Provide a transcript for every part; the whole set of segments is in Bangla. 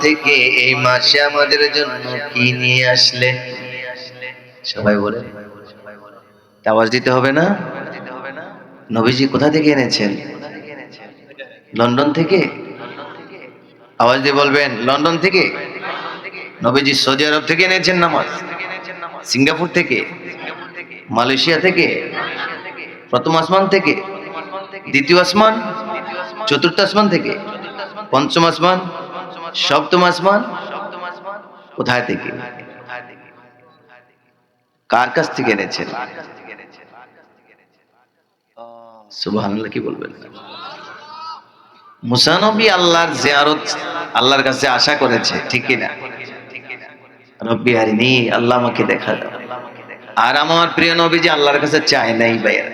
থেকে এই মাসে আমাদের জন্য কি নিয়ে আসলে? সবাই বলে। আওয়াজ দিতে হবে না? নবীজি কোথা থেকে এনেছেন? লন্ডন থেকে? আওয়াজ দিয়ে বলবেন, লন্ডন থেকে? নবীজি সৌদি আরব থেকে এনেছেন নামাজ। সিঙ্গাপুর থেকে? মালয়েশিয়া থেকে? প্রথম আসমান থেকে? দ্বিতীয় আসমান? চতুর্থ আসমান থেকে? পঞ্চম আসমান? সপ্তম আসমান কোথায় থেকে? কার কাছ থেকে এনেছেন? সুবহানাল্লাহ, কি বলবেন? মুসানবী আল্লাহর জিয়ারত, আল্লাহর কাছে আশা করেছে, ঠিক কিনা? রব্বি আরিনি, আল্লাহ আমাকে দেখা দাও। আর আমার প্রিয় নবী যে আল্লাহর কাছে চায় নাই ভাইয়া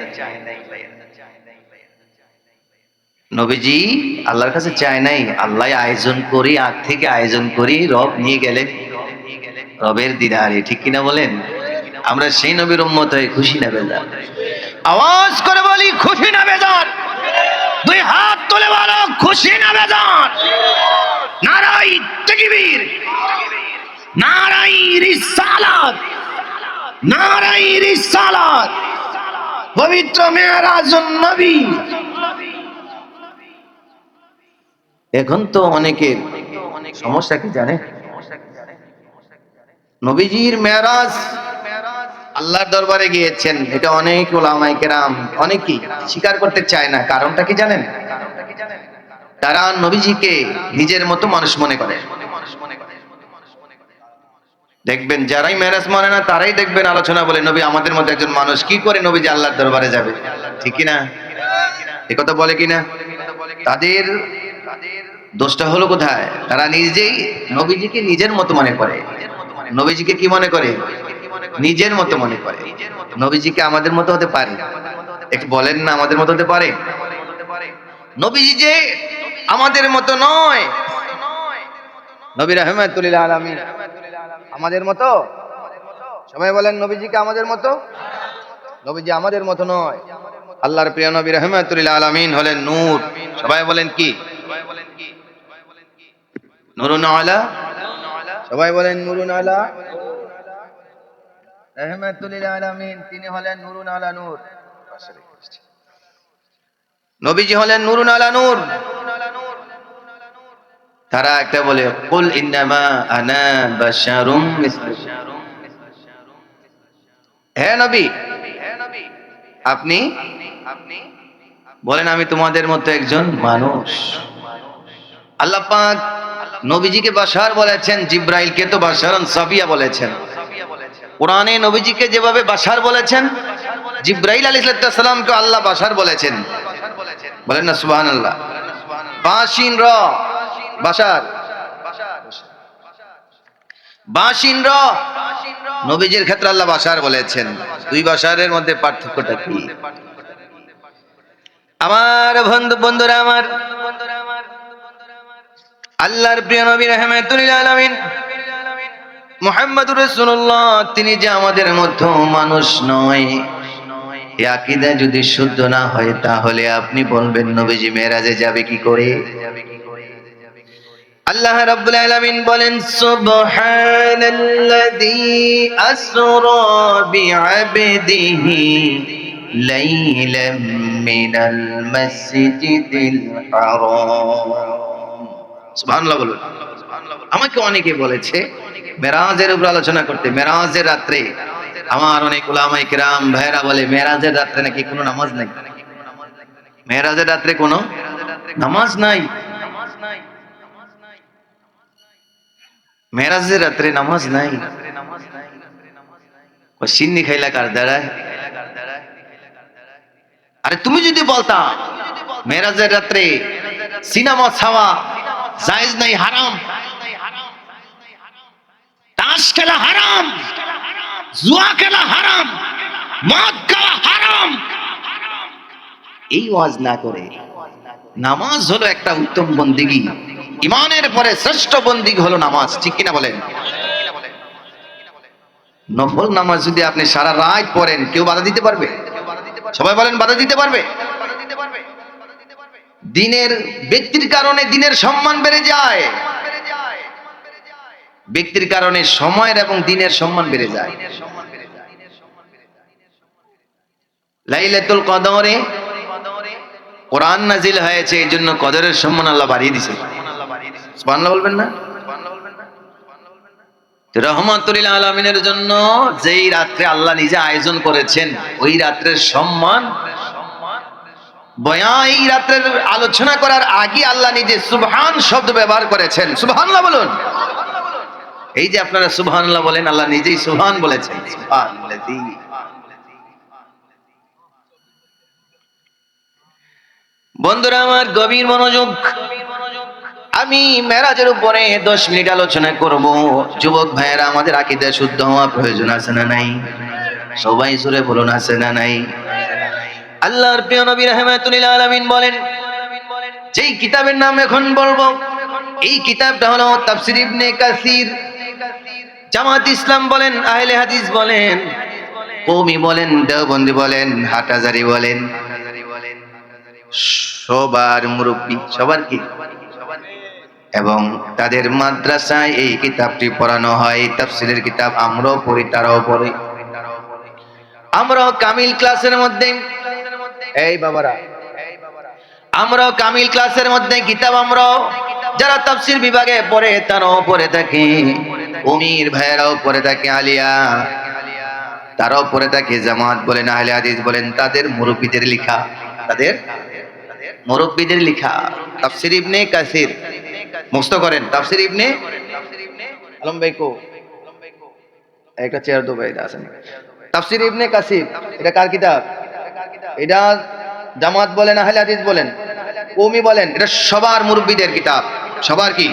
নবীজি, আল্লাহর কাছে চায় নাই। আল্লাহ আয়োজন করি, আগ থেকে আয়োজন করি, রব নিয়ে গেলেন রবের দিদারে, ঠিক কিনা বলেন? আমরা সেই নবীর উম্মত হয়ে খুশি না বেজার? আওয়াজ করে বলি, খুশি না বেজার? দুই হাত তুলে বলো, খুশি না বেজার? নারাই তকবীর। নারাই রিসালাত। নারাই রিসালাত। পবিত্র মেয়ারাজুন নবী। এখন তো অনেকের সমস্যা কি জানে? নবীজির মেরাজ আল্লাহর দরবারে গিয়েছেন। এটা অনেক ওলামাই কেরাম অনেকেই স্বীকার করতে চায় না। কারণটা কি জানেন? তারা নবীজিকে নিজের মতো মানুষ মনে করে। দেখবেন যারাই মেরাজ মানে না, তারাই দেখবেন আলোচনা বলে, নবী, আমাদের মতো একজন মানুষ কি করে নবী যে আল্লাহর দরবারে যাবে? ঠিক কিনা? এ কথা বলে কিনা? তাদের দোষটা হলো কোথায়? তারা নিজেই নবীজিকে নিজের মতো মনে করে। নবীজিকে কি মনে করে? নিজের মতো মনে করে। নবীজিকে আমাদের মতো হতে পারে। একটু বলেন না, আমাদের মতো হতে পারে? নবীজি যে আমাদের মতো নয়। নবী রহমাতুল্লাহ আলামিন আমাদের মতো? সবাই বলেন নবীজিকে আমাদের মতো? নবীজি আমাদের মতো নয়। আল্লাহর প্রিয় নবী রহমাতুল্লাহ আলামিন হলেন নূর। সবাই বলেন কি? নুরুন আলা? সবাই বলেন নুরুন আলা। আলামিন তিনি হলেন নুরুন আলা নূর। নবীজি হলেন নুরুন আলা নূর। তারা একটা বলে কুল ইন্নামা আনা বাশারুম হে নবী আপনি বলেন আমি তোমাদের মতো একজন মানুষ। আল্লাহ পাক নবীজিকে বাসার বলেছেন, জিব্রাইলকে তো বাশারন সাবিয়া বলেছেন। কোরআনে নবীজিকে যেভাবে বাসার বলেছেন, জিব্রাইল আলাইহিস সালামকে আল্লাহ বাশার বলেছেন। বলেন না, সুবহানাল্লাহ। বাশিন র, বাশার। বাশিন র, নবীজির ক্ষেত্রে আল্লাহ বাশার বলেছেন। দুই বাশারের মধ্যে পার্থক্যটা কি? আমার বন্ধু, বন্ধুরা আমার আল্লাহর প্রিয় নবী রহমাতুল্লাহ আলামিন মুহাম্মদুর তিনি যে আমাদের মধ্যে মানুষ নয়। এই যদি শুদ্ধ না হয়, তাহলে আপনি বলবেন, নবীজি মেরাজে যাবে কি করে? আল্লাহ রাব্বুল আলামিন বলেন, সুবহানাল্লাযী আসরা বিআবদিহি লাইলাম মিনাল মাসজিদিল হারাম। আমাকে অনেকে বলেছে, মেরাজের উপর আলোচনা করতে, মেরাজের রাত্রে আমার অনেক ওলামাই কিরাম ভাইরা বলে, মেরাজের রাত্রে নাকি কোনো নামাজ নাই? মেরাজের রাত্রে কোনো নামাজ নাই? মেরাজের রাত্রে নামাজ নাই? সিন্নি খাইলা কার দ্বারায়? আরে তুমি যদি বলতা, মেরাজের রাত্রে সিনেমা ছাওয়া জায়েজ নাই, হারাম। তাস খেলা হারাম, জুয়া খেলা হারাম, মদ খাওয়া হারাম। এই ওয়াজ না করে নামাজ হলো একটা উত্তম বন্দিগি। ইমানের পরে শ্রেষ্ঠ বন্দিগি হলো নামাজ, ঠিক কিনা বলেন? নফল নামাজ যদি আপনি সারা রাত পড়েন, কেউ বাধা দিতে পারবে? সবাই বলেন, বাধা দিতে পারবে? দিনের ব্যক্তির কারণে দিনের সম্মান বেড়ে যায়। ব্যক্তির কারণে সময়ের এবং দিনের সম্মান বেড়ে যায়। লাইলাতুল কদরে কোরআন নাজিল হয়েছে এই জন্য কদরের সম্মান আল্লাহ বাড়িয়ে দিছে সুবহানাল্লাহ বলবেন না? রহমাতুল্লাহ আলমিনের জন্য যেই রাত্রে আল্লাহ নিজে আয়োজন করেছেন, ওই রাত্রের সম্মান বয়া এই রাত্রের আলোচনা করার আগে আল্লাহ নিজে সুবহান শব্দ ব্যবহার করেছেন। সুবহানাল্লাহ বলুন। এই যে আপনারা সুবহানাল্লাহ বলেন, আল্লাহ নিজেই সুবহান বলেছেন। বন্ধুরা, আমার গভীর মনোযোগ। আমি মেরাজের উপরে দশ মিনিট আলোচনা করব। যুবক ভাইয়েরা, আমাদের আকিদা শুদ্ধ হওয়া প্রয়োজন আছে না নাই? সবাই সুরে বলুন, আছে না নাই? আল্লাহর প্রিয় নবী রহমাতুল্লাহ আলামিন বলেন, যেই কিতাবের নাম এখন বলব, এই কিতাবটা হলো তাফসির ইবনে কাসির। জামাত ইসলাম বলেন, আহলে হাদিস বলেন কৌমি বলেন, দেওবন্দি বলেন হাটাজারি বলেন, সবার মুরব্বী সবার কি? এবং তাদের মাদ্রাসায় এই কিতাবটি পড়ানো হয়, তাফসিরের কিতাব আমরাও পড়ি, তারাও পড়ে। আমরাও কামিল ক্লাসের মধ্যে এই বাবারা। আমরাও কামিল ক্লাসের মধ্যে কিতাব আমরাও যারা তাফসির বিভাগে পড়ে তারাও পড়ে থাকে। অমির ভাইয়েরাও পড়ে থাকে আলিয়া। তারাও পড়ে থাকে জামাত বলেন, আহলে হাদিস বলেন, তাদের মুরব্বীদের লেখা। তাদের মুরব্বীদের লেখা। তাফসির ইবনে কাসির। মুস্ত করেন, তাফসির ইবনে আলম একটা চেয়ার দো ভাই আছেন তাফসির ইবনে কাসির, এটা কার কিতাব? এটা জামাত বলেন, আহলে হাদিস বলেন কৌমি বলেন, এটা সবার মুরব্বীদের কিতাব। সবার কি?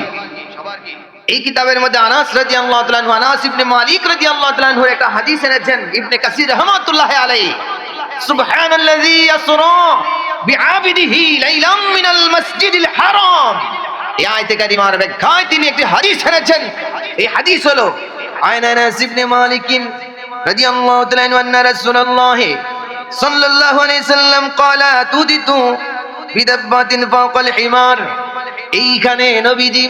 এই কিতাবের মধ্যে আনাস তাআলা আনহু, আনাস ইবনে মালিক তাআলা আনহু একটা হাদিস এনেছেন, ইবনে কাসির রাহমাতুল্লাহ আলাইহি। সুবহানাল্লাযী ইয়াসরা বিআবিদিহি লাইলাম মিনাল মাসজিদিল হারাম। এই আয়াতে কারিমার ব্যাখ্যায় তিনি একটি হাদিস এনেছেন। এই হাদিস হলো, আয়না আনাস ইবনে মালিক রাদিয়াল্লাহু তাআলা আনহু আন্না রাসূলুল্লাহ সাল্লাল্লাহু আলাইহি সাল্লাম ক্বালা তুদিতু বিদাব্বাতিন ফাওকাল হিমার। এইখানে নবীজি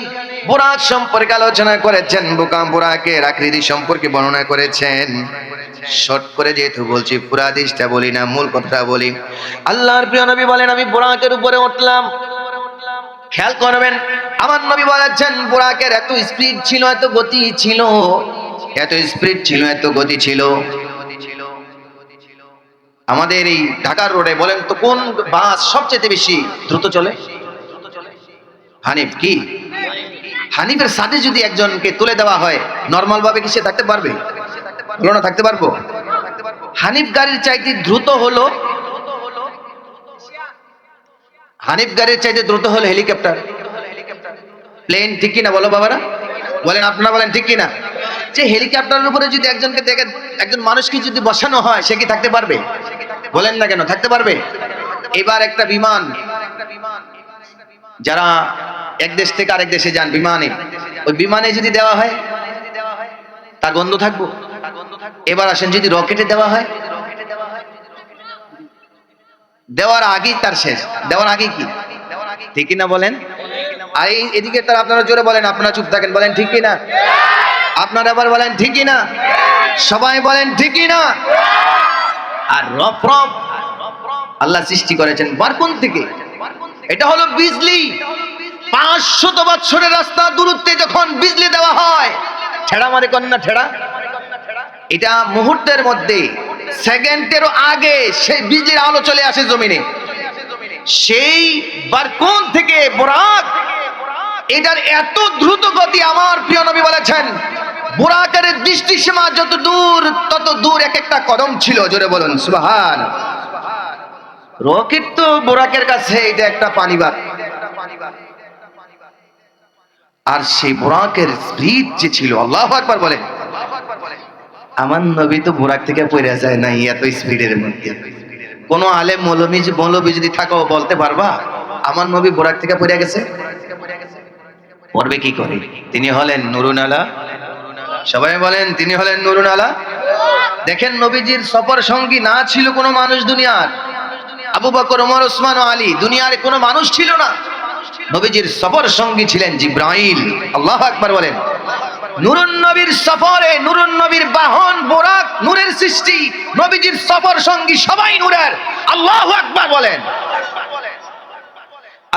বুরাক সম্পর্কে আলোচনা করেছেন বুকাম বুরাকের আকৃতি সম্পর্কে বর্ণনা করেছেন। শর্ট করে যেহেতু বলছি, পুরা হাদিসটা বলি না, মূল কথাটা বলি। আল্লাহর প্রিয় নবী বলেন, আমি বুরাকের উপরে উঠলাম। খেয়াল করবেন, আমার নবী বলেছেন, বুরাকের এত স্পিড ছিল, এত গতি ছিল। এত স্পিড ছিল, এত গতি ছিল। আমাদের এই ঢাকার রোডে বলেন তো কোন বাস সবচেয়ে বেশি দ্রুত চলে? হানিফ কি? হানিফের সাথে যদি একজনকে তুলে দেওয়া হয় নর্মাল ভাবে কি সে থাকতে পারবে? বলো না, থাকতে পারব? হানিফ গাড়ির চাইতে দ্রুত হলো? হানিফ গাড়ির চাইতে দ্রুত হলো হেলিকপ্টার। প্লেন ঠিক কিনা বলো বাবারা? বলেন, আপনারা বলেন ঠিক কিনা? যে হেলিকপ্টারের উপরে যদি একজনকে দেখে, একজন মানুষকে যদি বসানো হয়, সে কি থাকতে পারবে? বলেন না কেন, থাকতে পারবে? এবার একটা বিমান। যারা এক দেশ থেকে আরেক দেশে যান বিমানে, ওই বিমানে যদি দেওয়া হয়, তার গন্ধ থাকব। এবার আসেন, যদি রকেটে দেওয়া হয়, দেওয়ার আগেই তার শেষ। দেওয়ার আগে কি? ঠিক না বলেন? আর এই এদিকে তার আপনারা জোরে বলেন, আপনারা চুপ থাকেন, বলেন ঠিক না আপনারা আবার বলেন ঠিকই না সবাই বলেন ঠিকই না আর রফ রফ আল্লাহ সৃষ্টি করেছেন বারকুন থেকে। এটা হলো বিজলি। পাঁচশত বছরের রাস্তা দূরত্বে যখন বিজলি দেওয়া হয়, ঠেড়া মারে কন্যা ঠেড়া? এটা মুহূর্তের মধ্যে, সেকেন্ডেরও আগে সেই বিজলির আলো চলে আসে জমিনে। সেই বারকুন থেকে বোরাক এটার এত দ্রুত গতি আমার প্রিয় নবী বলেছেন। বোরাকের দৃষ্টি সীমা যত দূর, তত দূর এক একটা কদম ছিল, জোরে বলুন, সুবহান। রকেট তো বোরাকের কাছে এটা একটা পানিবাদ আর সেই বোরাকের স্পিড যে ছিল, আল্লাহ একবার বলে। আমার নবী তো বোরাক থেকে পড়ে যায় নাই, এত স্পিডের মধ্যে। কোন আলে মৌলবী মৌলবী যদি থাকো, বলতে পারবা, আমার নবী বোরাক থেকে পড়ে গেছে? পড়বে কি করে? তিনি হলেন নুরুন আলা সবাই বলেন, তিনি হলেন নুরুন আলা দেখেন নবীজির সফর সঙ্গী না ছিল কোনো মানুষ দুনিয়ার। আবু বকর, ওমর, ওসমান আলী, দুনিয়ার কোনো মানুষ ছিল না। নবীজির সফর সঙ্গী ছিলেন জিব্রাইল। আল্লাহ আকবার বলেন, নুরুন নবীর সফরে নুরুন নবীর বাহন, বোরাক নূরের সৃষ্টি, নবীজির সফর সঙ্গী সবাই নূরের। আল্লাহ আকবার বলেন।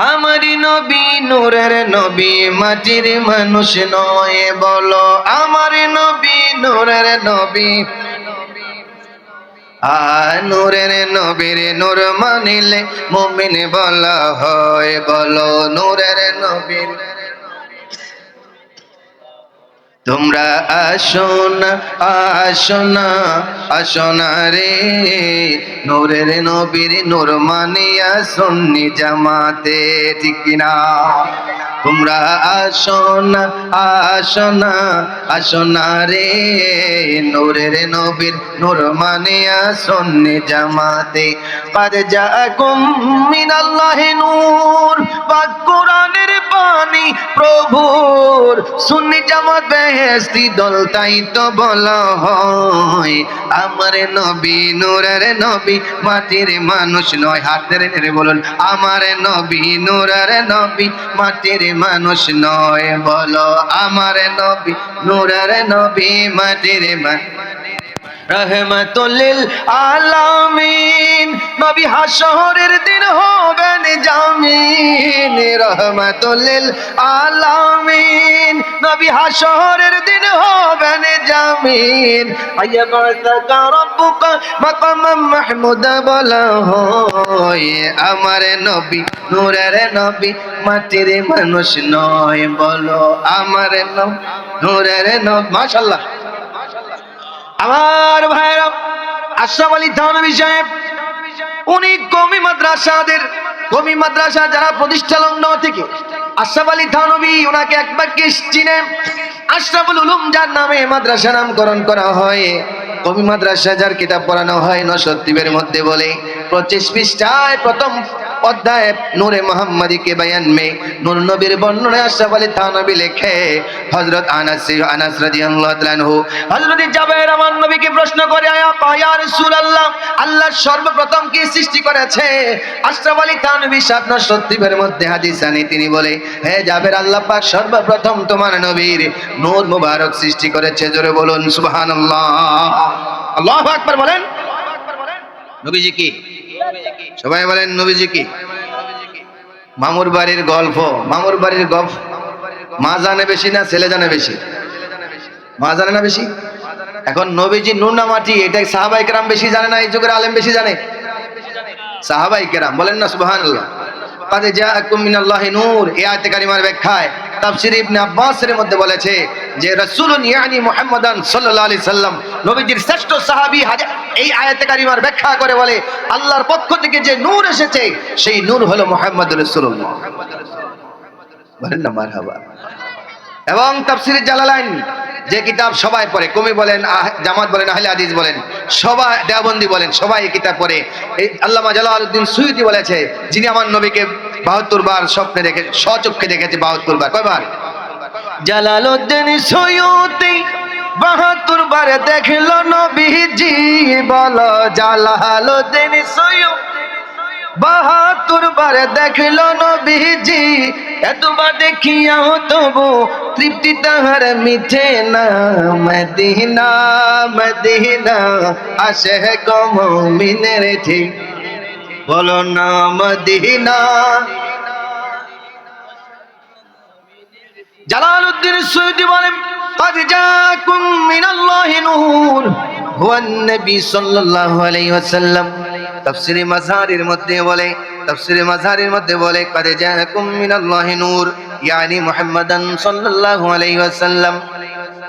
আমারি নবী নূরের নবী, মাটির মানুষ নয় বলো। আমার নবী নূরের নবী। নূরের নবীর নূর মানিলে মুমিন বলা হয় বলো। নূরের নবীর তোমরা আসন আসনা আসো রে। নোরের নবীর নোর মানিয়া সন্নি জামাতে, ঠিক না তোমরা আসো না, আসো রে। নোরের নবীর নোর মানিয়া সন্নি জামাতে। পাদ যা কুম মিনাল্লাহি নূর বা কোরআনের বাণী প্রভুর সুন্নি জামাত বেহেস্তি দল, তাই তো বলা হয়। আমার নবী নূরের নবী, মাটির মানুষ নয়। হাতের নেড়ে বলুন, আমার নবী নূরের নবী, মাটির মানুষ নয়। বলো, আমার নবী নূরের নবী, মাটির মানুষ রহমতুল্লিল আলামিন। নবী হাসরের দিন হবেন জামিন। রহমতুল্লিল আলামিন। নবী হাসরের দিন হবেন জামিন। আয়াবাতাকা রব্বুকা মাকামাম মাহমুদা বলা হয়। আমার নবী নূরের নবী, মাটির মানুষ নয় বলো। আমার নূরের নবী, মাশাআল্লাহ। আমার ভাইরা আশরাফ আলী থানবী সাহেব, উনি কমি মাদ্রাসাদের, কমি মাদ্রাসা যারা প্রতিষ্ঠা লগ্ন থেকে আশরাফ আলী থানবী ওনাকে একবার কে চিনেন আশরাফুল উলুম যার নামে মাদ্রাসা নামকরণ করা হয় কবি মাদ্রাসা যার কিতাব পড়ানো হয় নসদ্দীপের মধ্যে বলে, পঁচিশ পৃষ্ঠায় প্রথম অধ্যায় নূরে মোহাম্মদীকে বায়ান মে নূর নবীর বর্ণনায় আশরাফ আলী থানবী লেখে, হযরত আনাস আনাস রাদিয়াল্লাহু তাআলা আনহু। হযরত জাবের আমার নবীকে প্রশ্ন করে, আয়া ইয়া রাসূলুল্লাহ, আল্লাহ সর্বপ্রথম কি সৃষ্টি করেছে? আশরাফ আলী থানবী সাত নসদ্দীপের মধ্যে হাদিস আনি। তিনি বলে, হে জাবের, আল্লাহ পাক সর্বপ্রথম তোমার নবীর নূর মুবারক সৃষ্টি করেছে। জোরে বলুন, সুবহানাল্লাহ। আল্লাহু আকবার বলেন। নবীজি কি? সবাই বলেন নবীজি কি? মামুর বাড়ির গল্প, মামুর বাড়ির গল্প মা জানে বেশি না ছেলে জানে বেশি? মা জানে না বেশি? এখন নবীজি নুনা মাটি এটা সাহাবাই কেরাম বেশি জানে না, এই যুগের আলেম বেশি জানে। সাহাবাই কেরাম, বলেন না সুবাহ قد কাদ জাআকুম মিনাল্লাহি নূর। এই আয়াতে কারিমার ব্যাখ্যায় তাফসীর ইবনে আব্বাসের মধ্যে বলেছে যে রাসূলুন ইয়ানি মুহাম্মাদান সাল্লাল্লাহু আলাইহি সাল্লাম নবীজির শ্রেষ্ঠ সাহাবী এই আয়াতে কারিমার ব্যাখ্যা করে বলে, আল্লাহর পক্ষ থেকে যে নূর এসেছে, সেই নূর হলো মোহাম্মদ রাসূলুল্লাহ। বলেন না, মারহাবা। এবং তাফসিরে জালালাইন, যে কিতাব সবাই পড়ে কমি বলেন জামাত বলেন, আহলে আদিজ বলেন, সবাই, দেওবন্দি বলেন, সবাই এই কিতাব পড়ে। এই আল্লামা জালালউদ্দিন সুয়ুতি বলেছে, যিনি আমার নবীকে বাহাত্তর বার স্বপ্নে দেখে, স্বচক্ষে দেখেছে বাহাত্তর বার। কয়বার? জালালউদ্দিন সুয়ুতি বাহাত্তর বার দেখল নবীজি, বলো, জালালউদ্দিন সুয়ুতি বাহাত্তর বার দেখলো নবীজি এতবার দেখিয়াও তবু তৃপ্তি তাহার মিঠে না মদিনা মদিনা আসে গমিনের ঠিক বলো না মদিনা জালালউদ্দিন সৈয়দি বলেন قد جاءكم من الله نور هو النبي صلى الله عليه وسلم তাফসিরে মাঝারির মধ্যে বলে, তাফসিরে মাঝারির মধ্যে বলে, কাদে জাকুম মিনাল্লাহি নূর ইয়ানি মুহাম্মাদান সাল্লাল্লাহু আলাইহি ওয়াসাল্লাম।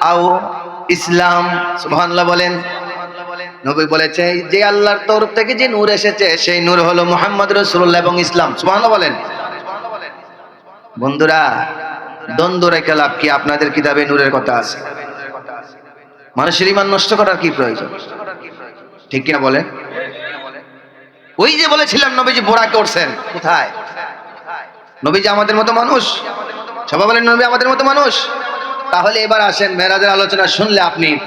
আও ইসলাম, সুবহানাল্লাহ বলেন। নবী বলেছে যে আল্লাহর তরফ থেকে যে নূর এসেছে, সেই নূর হলো মুহাম্মদ রাসূলুল্লাহ এবং ইসলাম। সুবহানাল্লাহ বলেন। বন্ধুরা, দ্বন্দ্ব রেখে লাভ কি? আপনাদের কিতাবে নূরের কথা আছে। মানুষের ইমান নষ্ট করার কি প্রয়োজন? ঠিক কিনা বলেন? ওই যে বলেছিলাম নবীজি, বোরা করছেন। কোথায়? নবীজি আমাদের মতো মানুষ? সবাই বলেন, নবী আমাদের মতো মানুষ? তাহলে এবার আসেন, মেরাজের আলোচনা শুনলে আপনি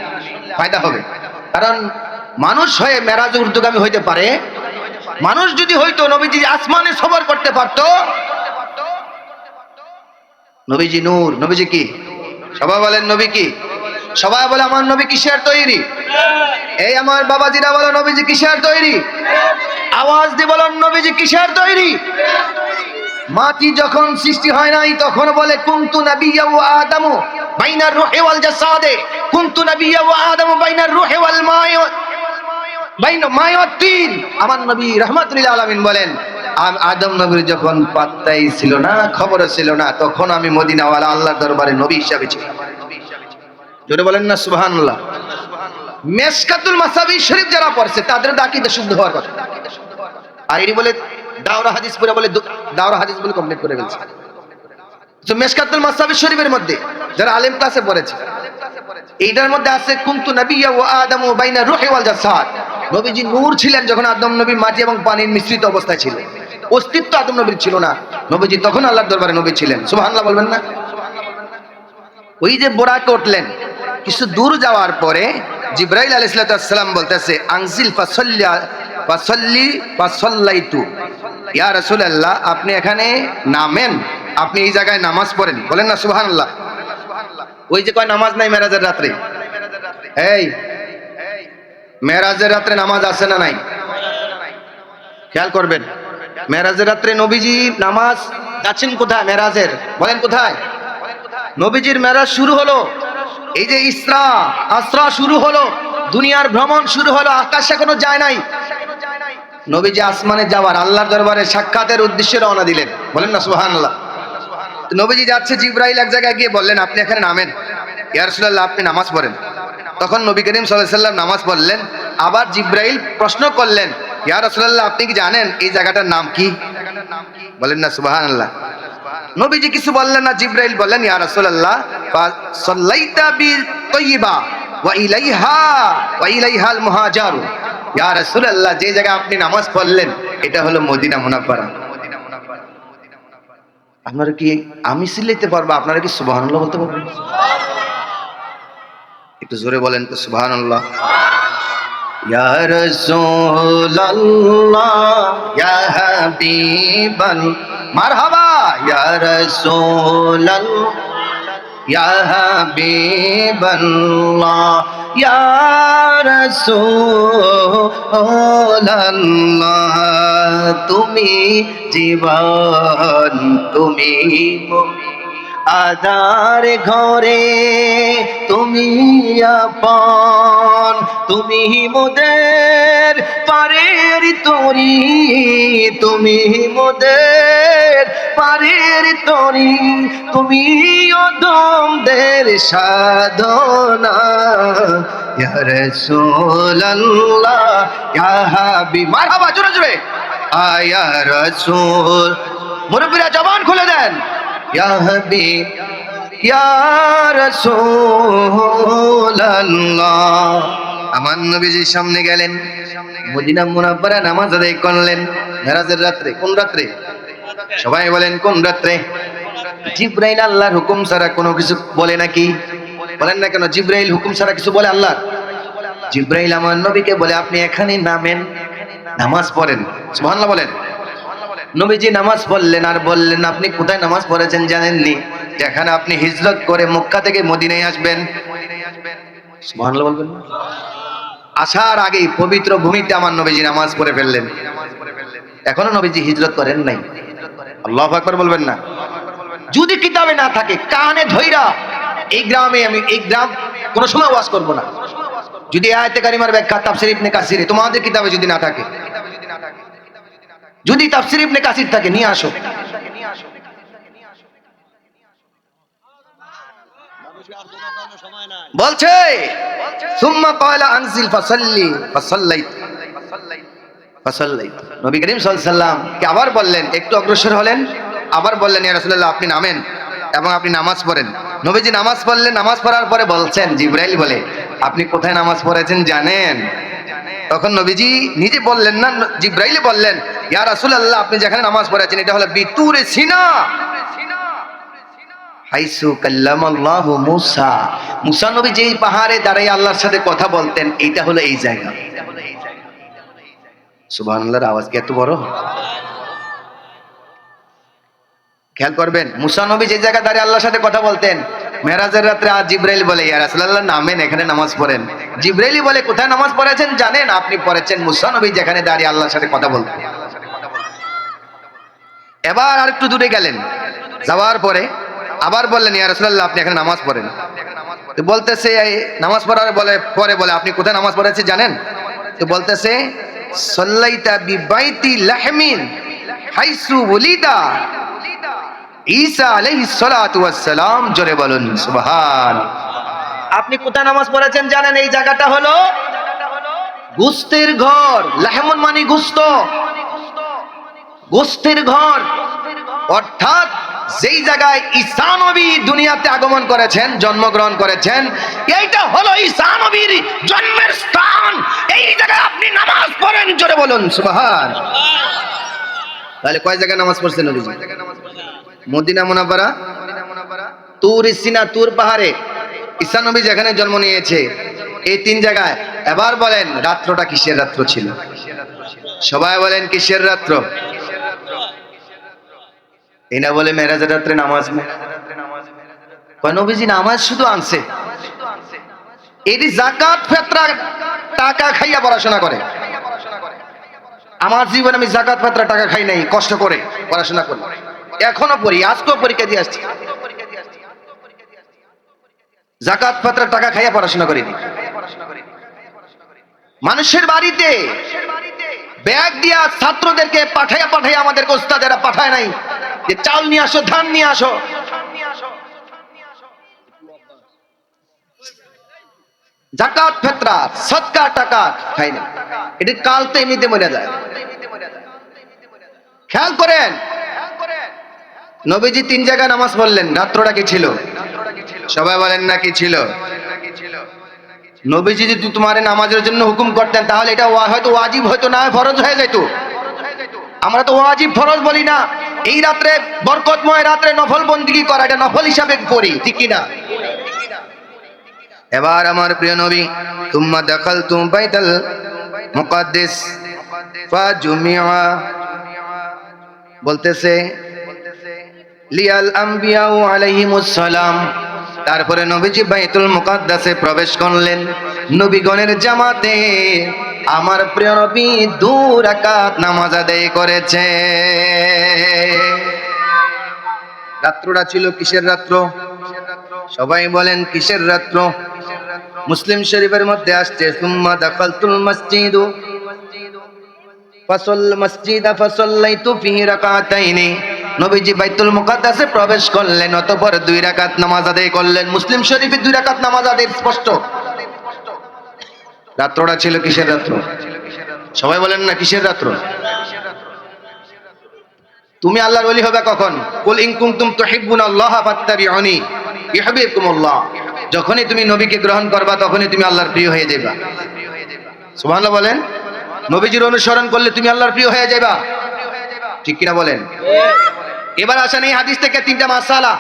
ফায়দা হবে। কারণ মানুষ হয়ে মেরাজ ঊর্ধ্বগামী হইতে পারে। মানুষ যদি হইতো, নবীজি আসমানে সবর করতে পারতো। নবীজি নূর, নবীজি কি? সবাই বলেন, নবী কি? সবাই বলে, আমার নবী কিসের তৈরি? এই আমার বাবাজিরা বলো, নবীজি কিসের তৈরি? আওয়াজ দিয়ে বলো নবীজি, কিসের তৈরি? মাটি যখন সৃষ্টি হয় নাই, তখন বলে, কুন্তু নাবিয়্যা ওয়া আদামু বাইনার রূহি ওয়াল জাসাদে। কুন্তু নাবিয়্যা ওয়া আদামু বাইনার রূহি ওয়াল মা'i বাইন মা'i ওয়াত তিন আমার নবী রাহমাতুল্লাহ আলামিন বলেন আদম নবীর যখন পাত্তাই ছিল না, খবর ছিল না, তখন আমি মদিনাওয়ালা আল্লাহর দরবারে নবী হিসাবে ছিলাম। জোরে বলেন না, সুবহানাল্লাহ। মেশকাতুল মাসাবি শরীফ যারা পড়ছে, তাদের দাকিতে শুদ্ধ হওয়ার কথা। আর এটি বলে দাওরা হাদিস পড়ে, বলে দাওরা হাদিস বলে কমপ্লিট করে ফেলছে। তো মাসাবি শরীফের মধ্যে যারা আলেম ক্লাসে পড়েছে, এইটার মধ্যে আছে, কুন্তু ওয়া আদামু বাইনা রূহি ওয়াল জাসাদ। নবীজি নূর ছিলেন যখন আদম নবী মাটি এবং পানির মিশ্রিত অবস্থায় অস্তিত্ব আদম নবীর ছিল না। নবীজি তখন আল্লাহর দরবারে নবী ছিলেন। সুবহানাল্লাহ বলবেন না? ওই যে বোরাকে উঠলেন, কিছু দূর যাওয়ার পরে জিব্রাইল আলাইহিসসালাম বলতেছে আনজিল ফাসাল্লি আপনি এখানে নামেন, আপনি এই জায়গায় নামাজ পড়েন। বলেন না, সুবহানাল্লাহ। ওই যে কয়, নামাজ নাই মেরাজের রাত্রে? এই, মেরাজের রাত্রে নামাজ আছে না নাই? খেয়াল করবেন। মেরাজের রাত্রে নবীজি নামাজ যাচ্ছেন কোথায়? মেরাজের। বলেন কোথায়? নবীজির মেরাজ শুরু হলো। এই যে ইসরা আসরা শুরু হলো। দুনিয়ার ভ্রমণ শুরু হলো। আকাশ এখনও যায় নাই। নবীজি আসমানে যাওয়ার আল্লাহর দরবারে সাক্ষাতের উদ্দেশ্যে রওনা দিলেন। বলেন না, সুবহানাল্লাহ। তো নবীজি যাচ্ছে, জিব্রাইল এক জায়গায় গিয়ে বললেন, আপনি এখানে নামেন। ইয়া রাসূলুল্লাহ, আপনি নামাজ পড়েন। তখন নবী করিম সাল্লাম নামাজ পড়লেন। আবার জিব্রাইল প্রশ্ন করলেন, ইয়া রাসূলুল্লাহ, আপনি কি জানেন এই জায়গাটার নাম কি? বলেন না সুবাহান আল্লাহ নবীজি কিছু বললেন না, জিব্রাইল বললেন, ইয়া তাইয়্যিবা ওয়া ইলাইহা, ওয়া ইলাইহাল মুহাজারু ইয়া যে জায়গায় আপনি নামাজ পড়লেন, এটা হলো মদিনা মুনাফফারা আপনারা কি আমি সিলাইতে পারব? আপনারা কি সুবহানাল্লাহ বলতে পারবেন? একটু জোরে বলেন তো, সুবহানাল্লাহ। ইয়া রাসূলুল্লাহ, ইয়া হাবিবাল মারহাবা! ইয়া রাসূলাল্লাহ তুমি জীবন তুমি মুক্তি আদার ঘরে তুমি আপন, তুমি মোদের পারের তরি, তুমি মোদের পারের তরি, তুমি অদমদের সাধনা। রাসূলুল্লাহ, ইয়া হাবিব। মারহাবা, জোরে জোরে। আয়া রাসূল। মুরব্বিরা জবান খুলে দেন। ইয়া ইয়া রাসূলুল্লাহ। আমার নবীজির সামনে গেলেন, মদিনা মুনাফফারা নামাজ আদায় করলেন। মেরাজের রাত্রে, কোন রাত্রে? সবাই বলেন, কোন রাত্রে? জিব্রাইল আল্লাহর হুকুম ছাড়া কোনো কিছু বলে নাকি? বলেন না কেন, জিব্রাইল হুকুম ছাড়া কিছু বলে আল্লাহ জিব্রাইল আমার নবীকে বলে, আপনি এখানে নামেন, নামাজ পড়েন। সুবহানাল্লাহ বলেন। নবীজি নামাজ পড়লেন আর বললেন, আপনি কোথায় নামাজ পড়েছেন জানেননি? যেখানে আপনি হিজরত করে মক্কা থেকে মদিনায় আসবেন। আসার আগেই পবিত্র ভূমিতে আমার নবীজি নামাজ পড়ে ফেললেন। এখনও নবীজি হিজরত করেন নাই। আল্লাহ আকবার বলবেন না? যদি কিতাবে না থাকে, কানে ধৈরা এই গ্রামে আমি, এই গ্রাম কোনো সময় ওয়াজ করব না। যদি আয়াতে কারিমার ব্যাখ্যা, তাফসির ইবনে কাসিরে তোমাদের কিতাবে যদি না থাকে। যদি তাফসির ইবনে কাসির থাকে নিয়ে আসো। বলছে, সুম্মা কয়লা ফাসাল্লাইত। নবী করিম সাল্লাম কে আবার বললেন, একটু অগ্রসর হলেন। আবার বললেন, ইয়া রাসূলুল্লাহ, আপনি নামেন এবং আপনি নামাজ পড়েন। নবীজি নামাজ পড়লেন, নামাজ পড়ার পরে বলছেন, জিব্রাইল বলে, আপনি কোথায় নামাজ পড়েছেন জানেন? তখন নবীজি নিজে বললেন না জিব্রাইলে বললেন, ইয়া রাসূলুল্লাহ, আপনি যেখানে নামাজ পড়েছেন, এটা হলো বিতুরে সিনা। হাইসু মুসা। মুসা নবী যেই পাহাড়ে দাঁড়িয়ে আল্লাহর সাথে কথা বলতেন, এইটা হলো এই জায়গা। সুবহানাল্লাহর আওয়াজ কি এত বড়? খেয়াল করবেন, মুসা নবী যে জায়গা দাঁড়িয়ে আল্লাহর সাথে কথা বলতেন মেরাজের রাত্রে আজ জিব্রাইল বলে, ইয়া রাসূলুল্লাহ, নামেন, এখানে নামাজ পড়েন। জিব্রাইলি বলে, কোথায় নামাজ পড়েছেন? জানেন, আপনি পড়েছেন মুসা নবী, যেখানে দাঁড়িয়ে আল্লাহর সাথে কথা বলতেন। এবার আর একটু দূরে গেলেন। যাওয়ার পরে আবার বললেন, ইয়া রাসূলুল্লাহ, আপনি এখানে নামাজ পড়েন। বলতেছে নামাজ পড়ার বলে, পরে বলে, আপনি কোথায় নামাজ পড়েছে জানেন? তো বলতেছে, সাল্লাইতা বিবাইতি লাহমিন হাইসু ওলিদা ঈসা ওয়াস জোরে বলুন, সুবহান। আপনি কোথায় নামাজ পড়েছেন জানেন? এই জায়গাটা হলো গুস্তের ঘর, লাহমুন মানে গুস্ত। গোস্তের ঘর। অর্থাৎ যেই জায়গায় ঈসা নবী দুনিয়াতে আগমন করেছেন, জন্মগ্রহণ করেছেন, এইটা হলো ঈসা নবীর জন্মের স্থান। এই জায়গায় আপনি নামাজ পড়েন, জোরে বলুন, সুবহান। তাহলে কয় জায়গায় নামাজ পড়ছেন নবীজি? মদিনা মুনাফারা তুর সিনা তুর পাহাড়ে। ঈসা নবী যেখানে জন্ম নিয়েছে, এই তিন জায়গায়। এবার বলেন, রাত্রটা কিসের রাত্র ছিল? সবাই বলেন, কিসের রাত্র? এনা বলে মেরাজের রাত্রে নামাজ নবীজি নামাজ শুধু আনছে। এটি জাকাত ফেতরা, টাকা খাইয়া পড়াশোনা করে। আমার জীবনে আমি জাকাত ফেতরা, টাকা খাই নাই, কষ্ট করে পড়াশোনা করি। এখনও পড়ি, আজকেও পরীক্ষা দিয়ে আসছি। জাকাত ফেতরা টাকা খাইয়া পড়াশোনা করিনি। মানুষের বাড়িতে ব্যাগ দিয়া ছাত্রদেরকে পাঠাইয়া পাঠাইয়া আমাদের ওস্তাদেরা পাঠায় নাই। যে চাল নিয়ে আসো, ধান নিয়ে আসো। জাকাত ফেতরা সৎকার টাকা খাই না এটি কাল তো এমনিতে মরে যায়। খেয়াল করেন নবীজি তিন জায়গায় নামাজ পড়লেন রাত্রটা কি ছিল? সবাই বলেন না কি ছিল? নবীজি যদি তোমার নামাজের জন্য হুকুম করতেন, তাহলে এটা হয়তো ওয়াজিব, হয়তো না, ফরজ হয়ে যেত আমরা তো ওয়াজিব, ফরজ বলি না। এই রাত্রে বরকতময় রাত্রে নফল বন্দিগি করা, এটা নফল হিসাবে করি, ঠিক কি না এবার আমার প্রিয় নবী, তুম্মা দাখাল তুম বাইতাল মুকাদ্দিস, ফাজুমিয়া, বলতেছে লিয়াল আম্বিয়াউ আলাইহিমুস সালাম। তারপরে নবীজি বাইতুল মুকাদ্দাসে প্রবেশ করলেন। নবীগণের জামাতে আমার প্রিয় নবী দু রাকাত নামাজ আদায় করেছে। রাত্রটা ছিল কিসের রাত্র? সবাই বলেন কিসের রাত্র? মুসলিম শরীফের মধ্যে আসছে, সুম্মা দাখালতুল মসজিদু। ফাসল মসজিদা ফাসাল্লাইতু ফিহি রাকাতাইনি। নবীজি বাইতুল মুকাদ্দাসে প্রবেশ করলেন, অতঃপর দুই রাকাত নামাজ আদায় করলেন। মুসলিম শরীফে দুই রাকাত নামাজ আদায় স্পষ্ট। রাত্রটা ছিল কিসের রাত্র? সবাই বলেন না, কিসের রাত্র? তুমি আল্লাহর ওলি হবে কখন? কুল ইন কুনতুম তুহিব্বুনাল্লাহা ফাত্তাবিউনি, ইউহিব্বুকুমুল্লাহ। যখনই তুমি নবীকে গ্রহণ করবা, তখনই তুমি আল্লাহর প্রিয় হয়ে যাবে সুবহানাল্লাহ বলেন? নবীজির অনুসরণ করলে তুমি আল্লাহর প্রিয় হয়ে যাবা ঠিক কিনা বলেন? এবার আসেন এই হাদিস থেকে তিনটা মাসালা।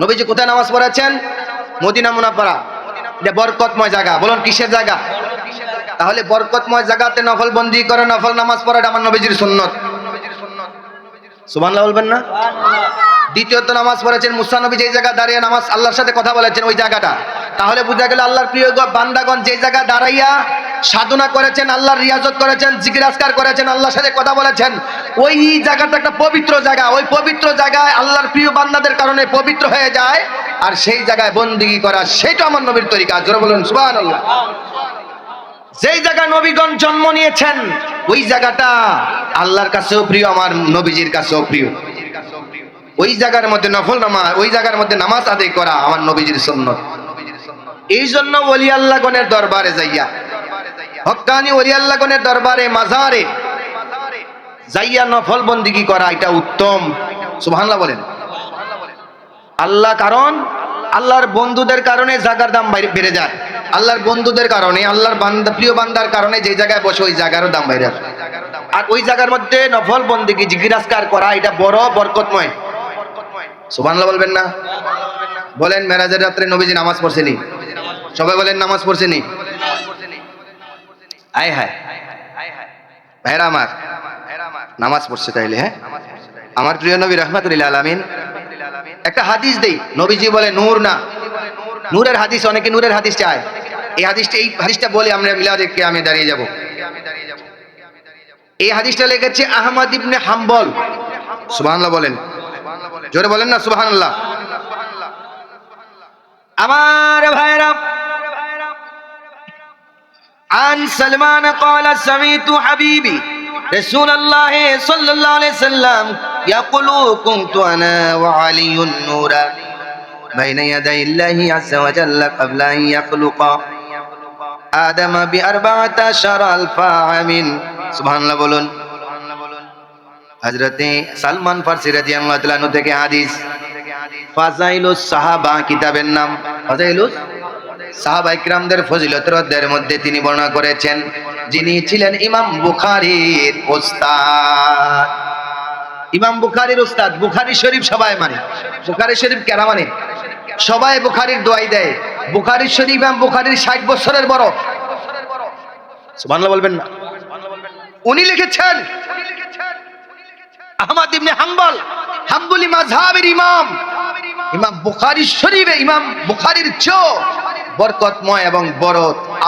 নবীজি কোথায় নামাজ পড়াচ্ছেন মদিনা মুনাফারা এটা বরকতময় জায়গা। বলুন, কিসের জায়গা? তাহলে বরকতময় জায়গাতে নফল বন্দি করে নফল নামাজ পড়াটা আমার নবীজির সুন্নত। সুবহানাল্লাহ বলবেন না? দ্বিতীয়ত নামাজ পড়েছেন মুসা নবী, যেই জায়গা দাঁড়িয়ে নামাজ আল্লাহর সাথে কথা বলেছেন, ওই জায়গাটা। তাহলে বুঝা গেল আল্লাহর প্রিয় বান্দাগণ যেই জায়গা দাঁড়াইয়া সাধনা করেছেন, আল্লাহর রিয়াজত করেছেন জিজ্ঞাসকার করেছেন, আল্লাহর সাথে কথা বলেছেন। ওই জায়গাটা একটা পবিত্র জায়গা। ওই পবিত্র জায়গায় আল্লাহর প্রিয় বান্দাদের কারণে পবিত্র হয়ে যায় আর সেই জায়গায় বন্দিগি করা, সেটা আমার নবীর তরিকা। জোরে বলুন, সুবহানাল্লাহ। যেই জায়গায় নবীগণ জন্ম নিয়েছেন, ওই জায়গাটা আল্লাহর কাছেও প্রিয়, আমার নবীজির কাছেও প্রিয়। ওই জায়গার মধ্যে নফল নামাজ, ওই জায়গার মধ্যে নামাজ আদায় করা আমার নবীজির সুন্নত। এই জন্য ওলি আল্লাহগণের দরবারে যাইয়া হক্কানি ওলি আল্লাহগণের দরবারে, মাজারে যাইয়া নফল বন্দিগি করা এটা উত্তম। সুবহানাল্লাহ বলেন। আল্লাহ কারণ, আল্লাহর বন্ধুদের কারণে জাগার দাম বেড়ে যায়। আল্লাহর বন্ধুদের কারণে, আল্লাহর বান্দা, প্রিয় বান্দার কারণে যে জায়গায় বসে ওই জায়গারও দাম বাইরে। আর ওই জায়গার মধ্যে নফল বন্দিগি জিজ্ঞাসকার করা এটা বড় বরকতময়। সুবহানাল্লাহ বলবেন না? বলেন, মেরাজের রাত্রে নবীজি নামাজ পড়ছেনি। সবাই বলেন, নামাজ পড়ছেনি। আয় হায়। ভাইরা আমার, নামাজ পড়ছে তাইলে হ্যাঁ? আমার প্রিয় নবী রহমাতুল্লাহ আলামিন, একটা হাদিস দেই, নবীজি বলে নূর না। নূরের হাদিস, অনেকে নূরের হাদিস চায়। এই হাদিসটা এই হাদিসটা বলে আমরা মিলাদে আমি দাঁড়িয়ে যাব। এই হাদিসটা লেগেছে আহমদ ইবনে হাম্বল। সুবহানাল্লাহ বলেন। জোরে বলেন না, সুবহানাল্লাহ। আমার ভাইরা عن سلمان قال سمعت حبيبي رسول الله صلى الله عليه وسلم يقول كنت انا وعلي النور بين يدي الله عز وجل قبل ان يخلق آدم بأربعة عشر ألف عام سبحان الله বলুন হযরতে সালমান ফারসি রাদিয়াল্লাহু তাআলা আনহু থেকে হাদিস ফাজাইলুস সাহাবা কিতাবের নাম ফাজাইলুস সাহাবা ইকরামদের ফজিলতের মধ্যে তিনি বর্ণনা করেছেন, যিনি ছিলেন ইমাম বুখারীর ওস্তাদ। ইমাম বুখারীর ওস্তাদ, বুখারী শরীফ সবাই মানে। বুখারী শরীফ কেরা মানে? সবাই বুখারীর দোয়াই দেয়। বুখারী শরীফ ইমাম বুখারীর ষাট বছরের বড়। সুবহানাল্লাহ বলবেন না। উনি লিখেছেন, আহমদ ইবনে হাম্বল, হাম্বলি মাযহাবের ইমাম। ইমাম বুখারী শরীফে, ইমাম বুখারীর চেয়েও বরকতময় এবং বড়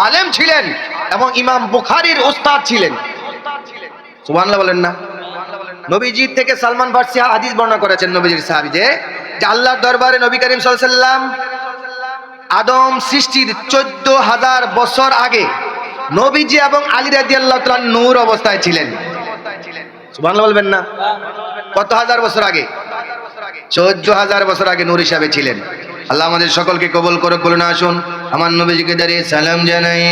আলেম ছিলেন এবং ইমাম বুখারির ওস্তাদ ছিলেন। সুবহানাল্লাহ বলেন না। নবীজি থেকে সালমান ফারসি হাদিস বর্ণনা করেছেন নবীজির সাহাবী যে আল্লাহর দরবারে নবী করিম সাল্লাম আদম সৃষ্টির চোদ্দ হাজার বছর আগে নবীজি এবং আলী রাদিয়াল্লাহু তাআলা নূর অবস্থায় ছিলেন। সুবহানাল্লাহ বলবেন না? কত হাজার বছর আগে? চোদ্দ হাজার বছর আগে নূর হিসাবে ছিলেন। আল্লাহ আমাদের সকলকে কবল করে বলুন, আসুন। আমার নবীজিকে দাঁড়িয়ে সালাম জানাই।